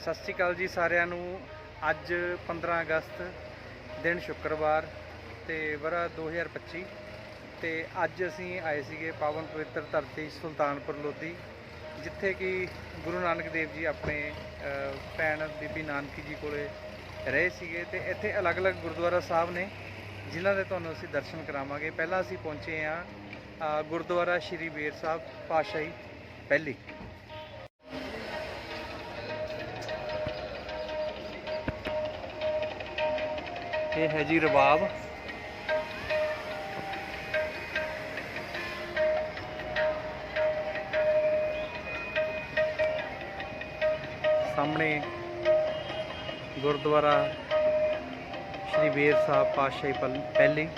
ਸਤਿ ਸ਼੍ਰੀ ਅਕਾਲ ਜੀ ਸਾਰਿਆਂ ਨੂੰ। ਅੱਜ 15 ਅਗਸਤ ਦਿਨ ਸ਼ੁੱਕਰਵਾਰ ਤੇ ਵਰਾ 2025 ਤੇ ਅੱਜ ਅਸੀਂ ਆਏ ਸੀਗੇ ਪਾਵਨ ਪਵਿੱਤਰ ਧਰਤੀ ਸੁਲਤਾਨਪੁਰ ਲੋਧੀ, ਜਿੱਥੇ ਕਿ ਗੁਰੂ ਨਾਨਕ ਦੇਵ ਜੀ ਆਪਣੇ ਭੈਣ ਬੀਬੀ ਨਾਨਕੀ ਜੀ ਕੋਲੇ ਰਹੇ ਸੀਗੇ ਤੇ ਇੱਥੇ ਅਲੱਗ-ਅਲੱਗ ਗੁਰਦੁਆਰਾ ਸਾਹਿਬ ਨੇ, ਜਿਨ੍ਹਾਂ ਦੇ ਤੁਹਾਨੂੰ ਅਸੀਂ ਦਰਸ਼ਨ ਕਰਾਵਾਂਗੇ। ਪਹਿਲਾਂ ਅਸੀਂ ਪਹੁੰਚੇ ਆ ਗੁਰਦੁਆਰਾ ਸ਼੍ਰੀ ਬੇਰ ਸਾਹਿਬ ਪਾਤਸ਼ਾਹੀ, ਪਹਿਲੀ। ਇਹ ਹੈ ਜੀ ਰਬਾਬ। ਸਾਹਮਣੇ ਗੁਰਦੁਆਰਾ ਸ਼੍ਰੀ ਬੇਰ ਸਾਹਿਬ ਪਾਤਸ਼ਾਹੀ ਪਲ- ਪਹਿਲੀ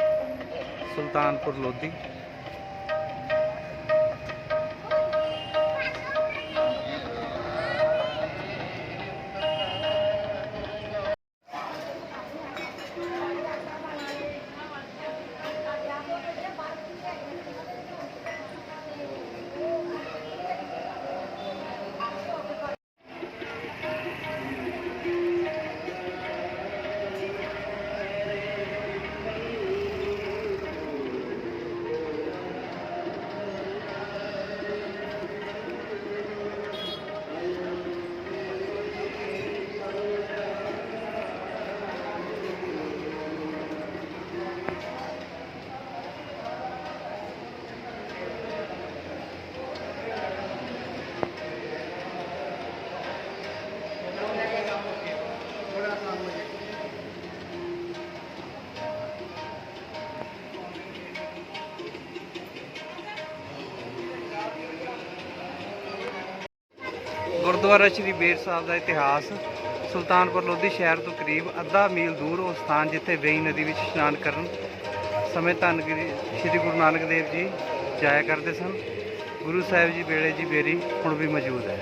ਸੁਲਤਾਨਪੁਰ ਲੋਧੀ। ਗੁਰਦੁਆਰਾ ਸ਼੍ਰੀ ਬੇਰ ਸਾਹਿਬ ਦਾ ਇਤਿਹਾਸ, ਸੁਲਤਾਨਪੁਰ ਲੋਧੀ ਸ਼ਹਿਰ ਤੋਂ ਕਰੀਬ ਅੱਧਾ ਮੀਲ ਦੂਰ ਉਹ ਸਥਾਨ ਜਿੱਥੇ ਵੇਈ ਨਦੀ ਵਿੱਚ ਇਸ਼ਨਾਨ ਕਰਨ ਸਮੇਂ ਧੰਨ ਗੁਰੂ, ਸ਼੍ਰੀ ਗੁਰੂ ਨਾਨਕ ਦੇਵ ਜੀ ਜਾਇਆ ਕਰਦੇ ਸਨ। ਗੁਰੂ ਸਾਹਿਬ ਜੀ ਵੇਲੇ ਜੀ, ਬੇਰੀ ਹੁਣ ਵੀ ਮੌਜੂਦ ਹੈ।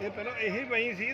ਇਹ ਪਹਿਲਾਂ ਇਹੀ ਪਈ ਸੀ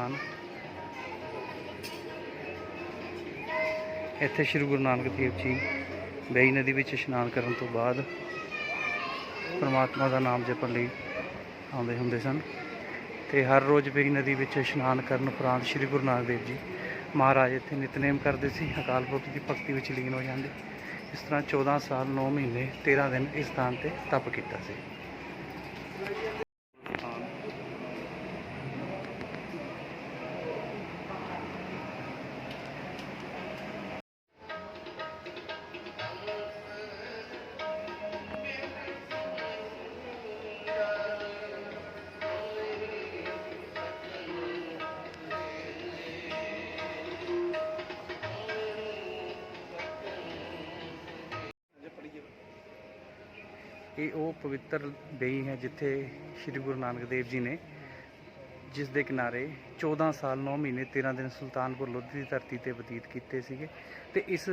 ਸਥਾਨ ਇੱਥੇ ਸ੍ਰੀ ਗੁਰੂ ਨਾਨਕ ਦੇਵ ਜੀ ਵੇਈ ਨਦੀ ਵਿੱਚ ਇਸ਼ਨਾਨ ਕਰਨ ਤੋਂ ਬਾਅਦ ਪਰਮਾਤਮਾ ਦਾ ਨਾਮ ਜਪਣ ਲਈ ਆਉਂਦੇ ਹੁੰਦੇ ਸਨ ਤੇ ਹਰ ਰੋਜ਼ ਵੇਈ ਨਦੀ ਵਿੱਚ ਇਸ਼ਨਾਨ ਕਰਨ ਉਪਰੰਤ ਸ੍ਰੀ ਗੁਰੂ ਨਾਨਕ ਦੇਵ ਜੀ ਮਹਾਰਾਜ ਇੱਥੇ ਨਿਤਨੇਮ ਕਰਦੇ ਸੀ, ਅਕਾਲ ਪੁਰਖ ਦੀ ਭਗਤੀ ਵਿੱਚ ਲੀਨ ਹੋ ਜਾਂਦੇ। ਇਸ ਤਰ੍ਹਾਂ 14 ਸਾਲ 9 ਮਹੀਨੇ 13 ਦਿਨ ਇਸ ਸਥਾਨ ਤੇ ਤਪ ਕੀਤਾ ਸੀ। ਇਹ ਉਹ ਪਵਿੱਤਰ ਬੇਈ ਹੈ ਜਿੱਥੇ ਸ੍ਰੀ ਗੁਰੂ ਨਾਨਕ ਦੇਵ ਜੀ ਨੇ, ਜਿਸ ਦੇ ਕਿਨਾਰੇ 14 ਸਾਲ 9 ਮਹੀਨੇ 13 ਦਿਨ ਸੁਲਤਾਨਪੁਰ ਲੋਧੀ ਦੀ ਧਰਤੀ ਤੇ ਬਤੀਤ ਕੀਤੇ ਸੀਗੇ। ਤੇ ਇਸ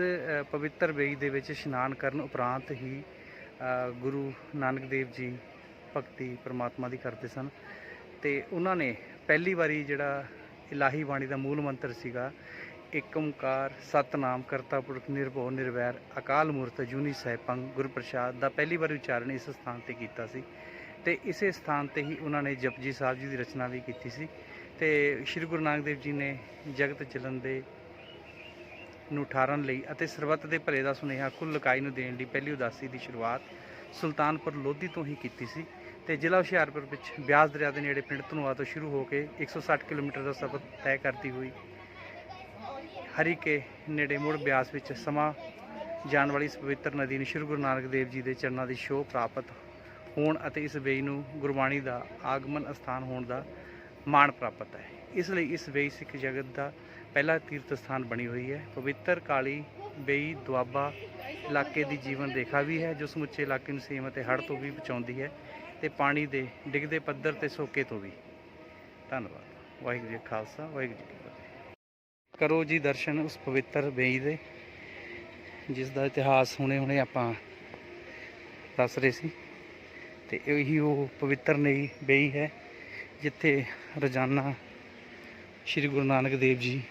ਪਵਿੱਤਰ ਬੇਈ ਦੇ ਵਿੱਚ ਇਸ਼ਨਾਨ ਕਰਨ ਉਪਰੰਤ ਹੀ ਗੁਰੂ ਨਾਨਕ ਦੇਵ ਜੀ ਭਗਤੀ ਪ੍ਰਮਾਤਮਾ ਦੀ ਕਰਦੇ ਸਨ। ਤੇ ਉਹਨਾਂ ਨੇ ਪਹਿਲੀ ਵਾਰੀ ਜਿਹੜਾ ਇਲਾਹੀ ਬਾਣੀ ਦਾ ਮੂਲ ਮੰਤਰ ਸੀਗਾ ਏਕ ਓੰਕਾਰ ਸਤਨਾਮ ਕਰਤਾ ਪੁਰਖ ਨਿਰਭਉ ਨਿਰਵੈਰ ਅਕਾਲ ਮੂਰਤ ਜੁਨੀ ਸੈਭੰ ਗੁਰ ਪ੍ਰਸਾਦ ਦਾ ਪਹਿਲੀ ਵਾਰ ਉਚਾਰਨ ਇਸ ਸਥਾਨ ਤੇ ਕੀਤਾ ਸੀ ਤੇ ਇਸੇ ਸਥਾਨ ਤੇ ਹੀ ਉਹਨਾਂ ਨੇ ਜਪਜੀ ਸਾਹਿਬ ਜੀ ਦੀ ਰਚਨਾ ਵੀ ਕੀਤੀ ਸੀ ਤੇ ਸ੍ਰੀ ਗੁਰੂ ਨਾਨਕ ਦੇਵ ਜੀ ਨੇ ਜਗਤ ਚੱਲਣ ਦੇ ਨੂੰ ਠਾਰਨ ਲਈ ਅਤੇ ਸਰਬੱਤ ਦੇ ਭਲੇ ਦਾ ਸੁਨੇਹਾ ਕੁੱਲ ਲਕਾਈ ਨੂੰ ਦੇਣ ਲਈ ਪਹਿਲੀ ਉਦਾਸੀ ਦੀ ਸ਼ੁਰੂਆਤ ਸੁਲਤਾਨਪੁਰ ਲੋਧੀ ਤੋਂ ਹੀ ਕੀਤੀ ਸੀ ਤੇ ਜ਼ਿਲ੍ਹਾ ਹੁਸ਼ਿਆਰਪੁਰ ਵਿੱਚ ਬਿਆਸ ਦਰਿਆ ਦੇ ਨੇੜੇ ਪਿੰਡ ਧਨੋਆ ਤੋਂ ਸ਼ੁਰੂ ਹੋ ਕੇ 160 ਕਿਲੋਮੀਟਰ ਦਾ ਸਫ਼ਰ ਤੈਅ ਕਰਦੀ ਹੋਈ ਹਰੀਕੇ ਨੇੜੇ ਮੁੜ ਬਿਆਸ ਵਿੱਚ ਸਮਾਂ ਜਾਣ ਵਾਲੀ ਇਸ ਪਵਿੱਤਰ ਨਦੀ ਨੂੰ ਸ਼੍ਰੀ ਗੁਰੂ ਨਾਨਕ ਦੇਵ ਜੀ ਦੇ ਚਰਨਾਂ ਦੀ ਸ਼ੋਅ ਪ੍ਰਾਪਤ ਹੋਣ ਅਤੇ ਇਸ ਵੇਈ ਨੂੰ ਗੁਰਬਾਣੀ ਦਾ ਆਗਮਨ ਅਸਥਾਨ ਹੋਣ ਦਾ ਮਾਣ ਪ੍ਰਾਪਤ ਹੈ। ਇਸ ਲਈ ਇਸ ਵੇਈ ਸਿੱਖ ਜਗਤ ਦਾ ਪਹਿਲਾ ਤੀਰਥ ਸਥਾਨ ਬਣੀ ਹੋਈ ਹੈ। ਪਵਿੱਤਰ ਕਾਲੀ ਬੇਈ ਦੁਆਬਾ ਇਲਾਕੇ ਦੀ ਜੀਵਨ ਰੇਖਾ ਵੀ ਹੈ, ਜੋ ਸਮੁੱਚੇ ਇਲਾਕੇ ਨੂੰ ਸੇਮ ਅਤੇ ਹੜ੍ਹ ਤੋਂ ਵੀ ਬਚਾਉਂਦੀ ਹੈ ਤੇ ਪਾਣੀ ਦੇ ਡਿੱਗਦੇ ਪੱਧਰ ਤੇ ਸੋਕੇ ਤੋਂ ਵੀ। ਧੰਨਵਾਦ। ਵਾਹਿਗੁਰੂ ਜੀ ਖਾਲਸਾ, ਵਾਹਿਗੁਰੂ ਜੀ ਕਰੋ ਜੀ ਦਰਸ਼ਨ ਉਸ ਪਵਿੱਤਰ ਬੇਈ ਦੇ, ਜਿਸ ਦਾ ਇਤਿਹਾਸ ਹੁਣੇ ਹੁਣੇ ਆਪਾਂ ਦੱਸ ਰਹੇ ਸੀ। ਤੇ ਇਹੀ ਉਹ ਪਵਿੱਤਰ ਨਈ ਬੇਈ ਹੈ, ਜਿੱਥੇ ਰੋਜ਼ਾਨਾ ਸ੍ਰੀ ਗੁਰੂ ਨਾਨਕ ਦੇਵ ਜੀ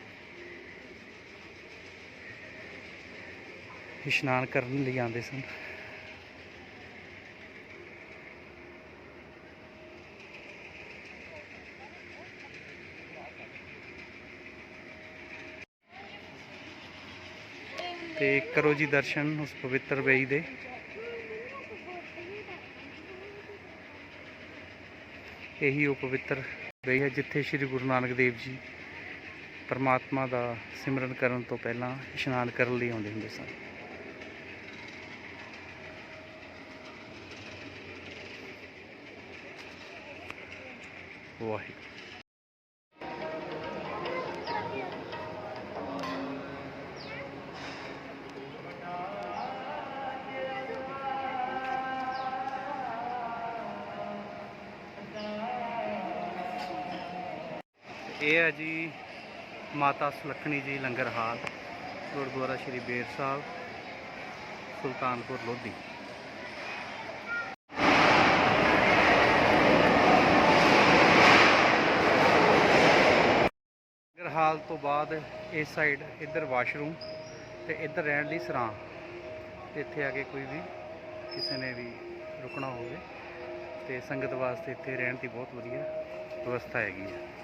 ਇਸ਼ਨਾਨ ਕਰਨ ਲਈ ਆਉਂਦੇ ਸਨ। ਤੇ ਕਰੋ ਜੀ ਦਰਸ਼ਨ ਉਸ ਪਵਿੱਤਰ ਬੇਈ ਦੇ। ਇਹੀ ਉਹ ਪਵਿੱਤਰ ਬੇਈ ਹੈ ਜਿੱਥੇ ਸ੍ਰੀ ਗੁਰੂ ਨਾਨਕ ਦੇਵ ਜੀ ਪਰਮਾਤਮਾ ਦਾ ਸਿਮਰਨ ਕਰਨ ਤੋਂ ਪਹਿਲਾਂ ਇਸ਼ਨਾਨ ਕਰਨ ਲਈ ਆਉਂਦੇ ਹੁੰਦੇ ਸਨ। ਵਾਹਿਗੁਰੂ। ਇਹ ਹੈ ਜੀ ਮਾਤਾ ਸੁਲੱਖਣੀ ਜੀ ਲੰਗਰ ਹਾਲ, ਗੁਰਦੁਆਰਾ ਸ਼੍ਰੀ ਬੇਰ ਸਾਹਿਬ, ਸੁਲਤਾਨਪੁਰ ਲੋਧੀ। ਲੰਗਰ ਹਾਲ ਤੋਂ ਬਾਅਦ ਇਸ ਸਾਈਡ ਇੱਧਰ ਵਾਸ਼ਰੂਮ ਤੇ ਇੱਧਰ ਰਹਿਣ ਲਈ ਸਰਾਂ। ਇੱਥੇ ਆ ਕੇ ਕੋਈ ਵੀ ਕਿਸੇ ਨੇ ਵੀ ਰੁਕਣਾ ਹੋਵੇ ਤੇ ਸੰਗਤ ਵਾਸਤੇ ਇੱਥੇ ਰਹਿਣ ਦੀ ਬਹੁਤ ਵਧੀਆ ਵਿਵਸਥਾ ਹੈਗੀ ਹੈ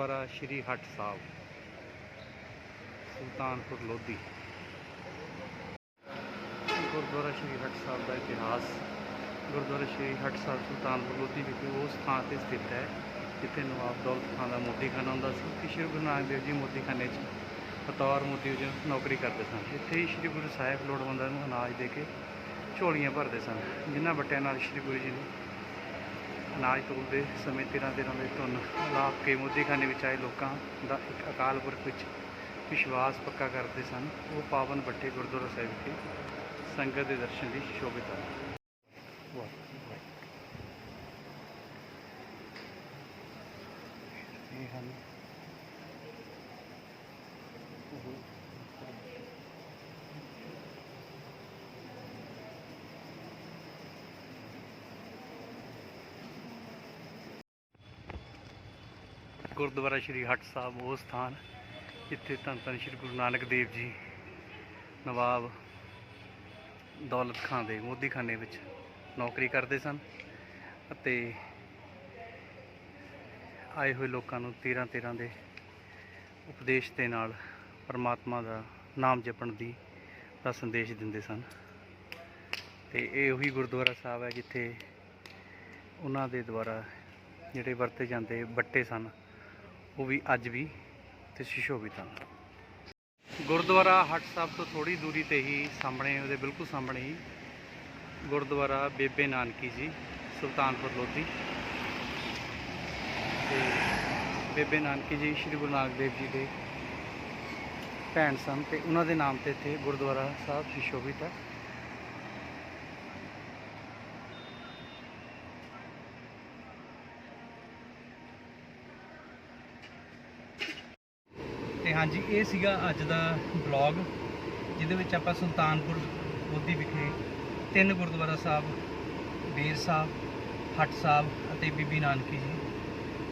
ਗੁਰਦੁਆਰਾ ਸ਼੍ਰੀ ਹੱਟ ਸਾਹਿਬ, ਸੁਲਤਾਨਪੁਰ ਲੋਧੀ। ਗੁਰਦੁਆਰਾ ਸ਼੍ਰੀ ਹੱਟ ਸਾਹਿਬ ਦਾ ਇਤਿਹਾਸ, ਗੁਰਦੁਆਰਾ ਸ਼੍ਰੀ ਹੱਟ ਸਾਹਿਬ, ਸੁਲਤਾਨਪੁਰ ਲੋਧੀ ਵਿਖੇ ਉਸ ਥਾਂ ਤੇ ਸਥਿਤ ਹੈ, ਜਿੱਥੇ ਨਵਾਬ ਦੌਲਤ ਖਾਨ ਦਾ ਮੋਦੀਖਾਨਾ ਹੁੰਦਾ ਸੀ। ਤੇ ਸ਼੍ਰੀ ਗੁਰੂ ਨਾਨਕ ਦੇਵ ਜੀ ਮੋਦੀਖਾਨੇ 'ਚ ਬਤੌਰ ਮੋਦੀ ਵਜੋਂ ਨੌਕਰੀ ਕਰਦੇ ਸਨ। ਇੱਥੇ ਹੀ ਸ਼੍ਰੀ ਗੁਰੂ ਸਾਹਿਬ ਲੋੜਵੰਦਾਂ ਨੂੰ ਅਨਾਜ ਦੇ ਕੇ ਝੋਲੀਆਂ ਭਰਦੇ ਸਨ, ਜਿਨ੍ਹਾਂ ਵੱਟਿਆਂ ਨਾਲ ਸ਼੍ਰੀ ਗੁਰੂ ਜੀ ਨੂੰ ਅਨਾਜ ਤੋਲਦੇ ਸਮੇਂ ਤੇਰਾਂ ਤੇਰਾਂ ਦੇ ਧੁੰਨ ਲਾਪ ਕੇ ਮੋਦੀਖਾਨੇ ਵਿੱਚ ਆਏ ਲੋਕਾਂ ਦਾ ਇੱਕ ਅਕਾਲ ਪੁਰਖ ਵਿੱਚ ਵਿਸ਼ਵਾਸ ਪੱਕਾ ਕਰਦੇ ਸਨ। ਉਹ ਪਾਵਨ ਬੱਟੇ ਗੁਰਦੁਆਰਾ ਸਾਹਿਬ ਵਿਖੇ ਸੰਗਤ ਦੇ ਦਰਸ਼ਨ ਦੀ ਸ਼ੋਭਿਤ ਹਨ। ਇਹ ਹਨ ਗੁਰਦੁਆਰਾ ਸ਼੍ਰੀ ਹੱਟ ਸਾਹਿਬ, ਉਹ ਸਥਾਨ। ਜਿੱਥੇ ਧੰਨ ਧੰਨ ਸ਼੍ਰੀ ਗੁਰੂ ਨਾਨਕ ਦੇਵ ਜੀ, ਨਵਾਬ ਦੌਲਤ ਖਾਨ ਦੇ ਮੋਦੀਖਾਨੇ ਵਿੱਚ ਨੌਕਰੀ ਕਰਦੇ ਸਨ ਅਤੇ ਆਏ ਹੋਏ ਲੋਕਾਂ ਨੂੰ 13 13 ਦੇ ਉਪਦੇਸ਼ ਦੇ ਨਾਲ ਪਰਮਾਤਮਾ ਦਾ ਨਾਮ ਜਪਣ ਦੀ, ਦਾ ਸੰਦੇਸ਼ ਦਿੰਦੇ ਸਨ। ਤੇ ਇਹ ਉਹੀ ਗੁਰਦੁਆਰਾ ਸਾਹਿਬ ਹੈ ਜਿੱਥੇ ਉਹਨਾਂ ਦੇ ਦੁਆਰਾ ਜਿਹੜੇ ਵਰਤੇ ਜਾਂਦੇ ਬੱਟੇ ਸਨ। ਉਹ ਵੀ ਅੱਜ ਵੀ ਤੇ ਸੁਸ਼ੋਭਿਤ ਹਨ ਗੁਰਦੁਆਰਾ ਹੱਟ ਸਾਹਿਬ ਤੋਂ ਥੋੜੀ ਦੂਰੀ ਤੇ ਹੀ ਸਾਹਮਣੇ, ਉਹਦੇ ਬਿਲਕੁਲ ਸਾਹਮਣੇ ਹੀ ਗੁਰਦੁਆਰਾ ਬੇਬੇ ਨਾਨਕੀ ਜੀ, ਸੁਲਤਾਨਪੁਰ ਲੋਧੀ। ਤੇ ਬੇਬੇ ਨਾਨਕੀ ਜੀ, ਸ੍ਰੀ ਗੁਰੂ ਨਾਨਕ ਦੇਵ ਜੀ ਦੇ ਭੈਣ ਸਨ ਤੇ ਉਹਨਾਂ ਦੇ ਨਾਮ ਤੇ ਇੱਥੇ ਗੁਰਦੁਆਰਾ ਸਾਹਿਬ ਸੁਸ਼ੋਭਿਤ ਹੈ ਤੇ ਹਾਂਜੀ, ਇਹ ਸੀਗਾ ਅੱਜ ਦਾ ਬਲੌਗ ਜਿਹਦੇ ਵਿੱਚ ਆਪਾਂ ਸੁਲਤਾਨਪੁਰ ਲੋਧੀ ਵਿਖੇ ਤਿੰਨ ਗੁਰਦੁਆਰਾ ਸਾਹਿਬ, ਬੇਰ ਸਾਹਿਬ, ਹੱਟ ਸਾਹਿਬ ਅਤੇ ਬੀਬੀ ਨਾਨਕੀ ਜੀ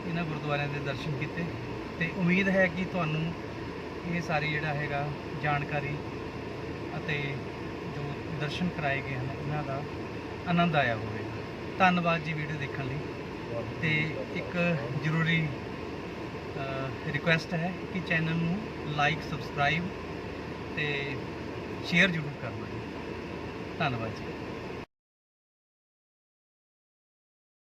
ਇਹਨਾਂ ਗੁਰਦੁਆਰਿਆਂ ਦੇ ਦਰਸ਼ਨ ਕੀਤੇ। ਤੇ ਉਮੀਦ ਹੈ ਕਿ ਤੁਹਾਨੂੰ ਇਹ ਸਾਰੀ ਜਿਹੜਾ ਹੈਗਾ ਜਾਣਕਾਰੀ ਅਤੇ ਜੋ ਦਰਸ਼ਨ ਕਰਾਏ ਗਏ ਹਨ, ਇਹਨਾਂ ਦਾ ਆਨੰਦ ਆਇਆ ਹੋਵੇ ਧੰਨਵਾਦ ਜੀ ਵੀਡੀਓ ਦੇਖਣ ਲਈ। ਤੇ ਇੱਕ ਜ਼ਰੂਰੀ ਰਿਕੁਐਸਟ ਹੈ ਕਿ ਚੈਨਲ ਨੂੰ ਲਾਈਕ ਸਬਸਕ੍ਰਾਈਬ ਤੇ ਸ਼ੇਅਰ ਜ਼ਰੂਰ ਕਰਨਾ ਧੰਨਵਾਦ ਜੀ।